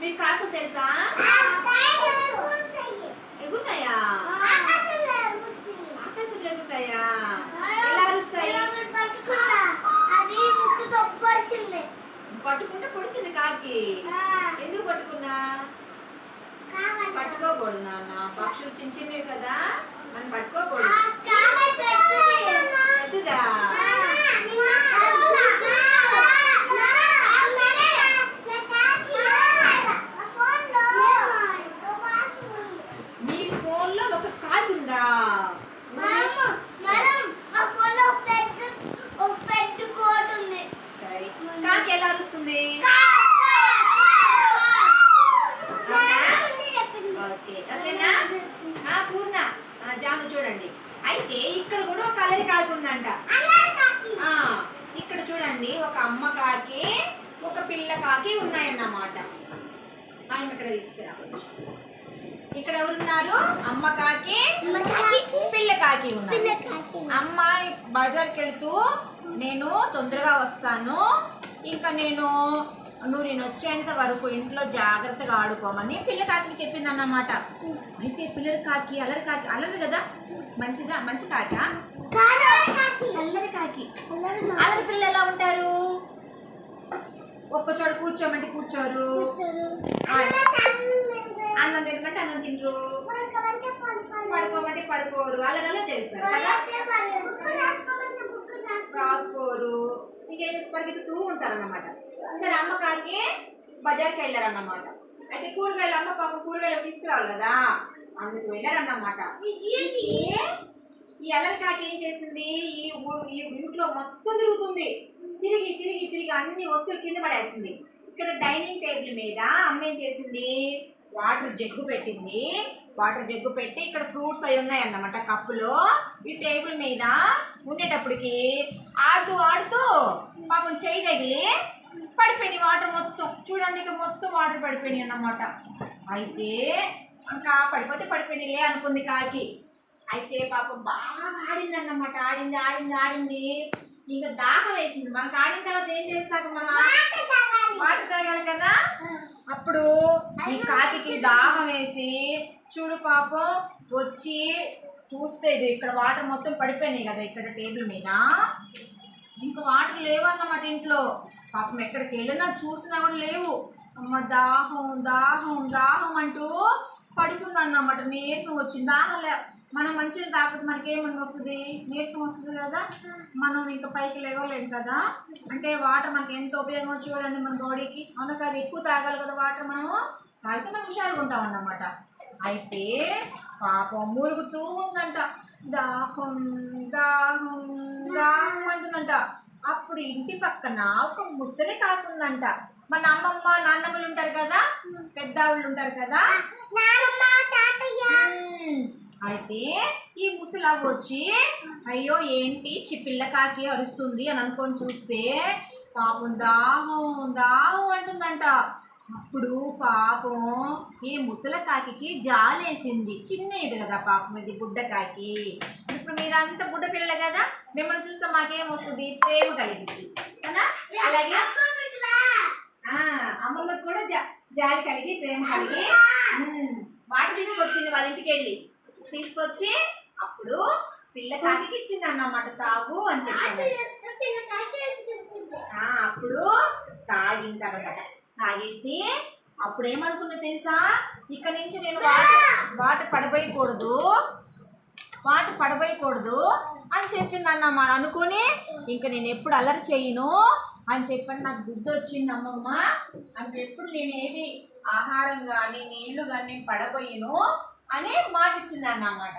మీకు కాకులు తెలుసా? ఎగుతాయా ఆకాశంలో ఎగుతాయా ఎలా అరుస్తాయి? పట్టుకుంటే పొడిచింది కాకి. ఎందుకు పట్టుకున్నా? పట్టుకోకూడదు నాన్న. పక్షులు చిన్న చిన్నవి కదా. మనం పట్టుకోకూడదు. కాకి ఉన్నాయన్నమాట. ఆయన ఇక్కడ తీసుకురా ఇక్కడ ఎవరున్నారు? అమ్మ కాకి పిల్ల కాకి ఉన్నారు. అమ్మాయి బజార్కి వెళ్తూ నేను తొందరగా వస్తాను. ఇంకా నేను నువ్వు నేను వచ్చేంత వరకు ఇంట్లో జాగ్రత్తగా ఆడుకోమని పిల్ల కాకి చెప్పింది అన్నమాట అయితే పిల్లల కాకి అల్లరి కాకి అల్లరి కదా? మంచిదా? మంచి కాక? అల్లరి కాకి. అల్లరి పిల్లలు ఎలా ఉంటారు? ఒక్క చోట కూర్చోమంటే కూర్చోరు. అన్నం తినమంటే అన్నం తినరు. పడుకోమంటే పడుకోరు. అలా చేస్తారు కదా. రాసుకోరు. ఇంకేం చేసి పరిగెత్తుతూ ఉంటారన్నమాట. సరే అమ్మ కాకి బజార్కి వెళ్ళారన్నమాట. అయితే కూరగాయలు అమ్మ పాప కూరగాయలు తీసుకురావాలి కదా. అందుకు వెళ్ళారన్నమాట? ఈ అల్లరి కాకి ఏం చేసింది? ఈ ఇంట్లో మొత్తం తిరుగుతుంది. తిరిగి తిరిగి తిరిగి అన్ని వస్తువులు కింద పడేసింది. ఇక్కడ డైనింగ్ టేబుల్ మీద అమ్మ ఏం చేసింది? వాటర్ జగ్గు పెట్టింది. వాటర్ జగ్గు పెట్టి ఇక్కడ ఫ్రూట్స్ అవి ఉన్నాయి అన్నమాట కప్పులో. ఈ టేబుల్ మీద ఉండేటప్పటికి ఆడుతూ ఆడుతూ పాపం చేయి తగిలి పడిపోయినాయి వాటర్ మొత్తం. చూడండి ఇక్కడ మొత్తం వాటర్ పడిపోయినాయి అన్నమాట. అయితే ఇంకా పడిపోతే పడిపోయినాయిలే అనుకుంది కాకి. అయితే పాపం బాగా ఆడింది అన్నమాట ఆడింది ఆడింది ఆడింది. ఇంకా దాహం వేసింది. మనకు ఆడిన తర్వాత ఏం చేస్తాక మనం? వాటర్ తాగాలి. కదా? అప్పుడు ఈ కాకికి దాహం వేసి చూడు పాపం వచ్చి చూస్తే ఇది ఇక్కడ వాటర్ మొత్తం పడిపోయినాయి కదా ఇక్కడ టేబుల్ మీద. ఇంకా వాటర్ లేవన్నమాట ఇంట్లో. పాపం ఎక్కడికి వెళ్ళినా చూసినా కూడా లేవు. అమ్మ దాహం దాహం దాహం అంటూ పడుకుందన్నమాట. నీరసం వచ్చింది. దాహం లే మనం మంచిగా తాకపోతే మనకేమని వస్తుంది? నీరసం వస్తుంది కదా? మనం ఇంకా పైకి లేవలేం కదా? అంటే వాటర్ మనకి ఎంత ఉపయోగం చూడండి మన బాడీకి. అవును కదా ఎక్కువ తాగాలి కదా వాటర్ మనము? తాగితే మనం హుషారుగా ఉంటాం అన్నమాట. అయితే పాపం మురుగుతూ ఉందంట. దాహం దాహం దాహం అంటుందంట. అప్పుడు ఇంటి పక్కన ఒక ముసలి కాకుందంట మన అమ్మమ్మ నాన్నమ్మలు ఉంటారు కదా? పెద్దావుళ్ళు ఉంటారు కదా. అయితే ఈ ముసలవ్వ వచ్చి అయ్యో ఏంటి చి పిల్ల కాకి అరుస్తుంది అని అనుకొని చూస్తే పాపం దాహం దాహం అంటుందంట. అప్పుడు పాపం ఈ ముసల కాకి జాలేసింది. చిన్నది కదా పాపం ఇది బుడ్డ కాకి. ఇప్పుడు మీరంతా బుడ్డ పిల్లలు కదా మిమ్మల్ని చూస్తే మాకేం వస్తుంది? ప్రేమ కలిగింది. కదా? అలాగే? అమ్మమ్మకి కూడా జా జాలి కలిగి ప్రేమ కలిగి వాటర్ తీసుకొచ్చింది వాళ్ళ ఇంటికి వెళ్ళి. తీసుకొచ్చి అప్పుడు పిల్ల కాకి ఇచ్చింది అన్నమాట తాగు అని చెప్పాను. ఆ, అప్పుడు తాగిన తర్వాత తాగేసి అప్పుడు ఏమనుకుందో తెలుసా? ఇక్కడ నుంచి నేను వాటర్ పడబోయకూడదు వాటర్ పడబోయకూడదు అని చెప్పింది అన్నమ్మ అనుకుని ఇంక నేను ఎప్పుడు అలరి చేయను అని చెప్పని నాకు బుద్ధి వచ్చింది అమ్మమ్మ. అంటే ఎప్పుడు నేను ఏది ఆహారం కానీ నీళ్ళు కానీ నేను పడబోయను అని మాట ఇచ్చింది అన్నమాట.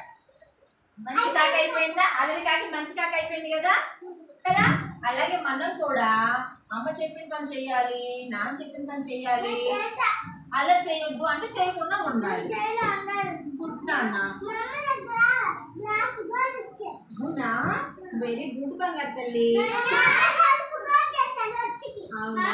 మంచి కాక అయిపోయిందా? అలరి కాకి మంచి కాక అయిపోయింది కదా? కదా? అలాగే మనం కూడా అమ్మ చెప్పిన పని చేయాలి నాన్న చెప్పిన పని చేయాలి. అలరి చేయొద్దు అంటే చేయకుండా ఉండాలి. గుడ్ నాన్న. అవునా? వెరీ గుడ్ బంగారు తల్లి. అవునా?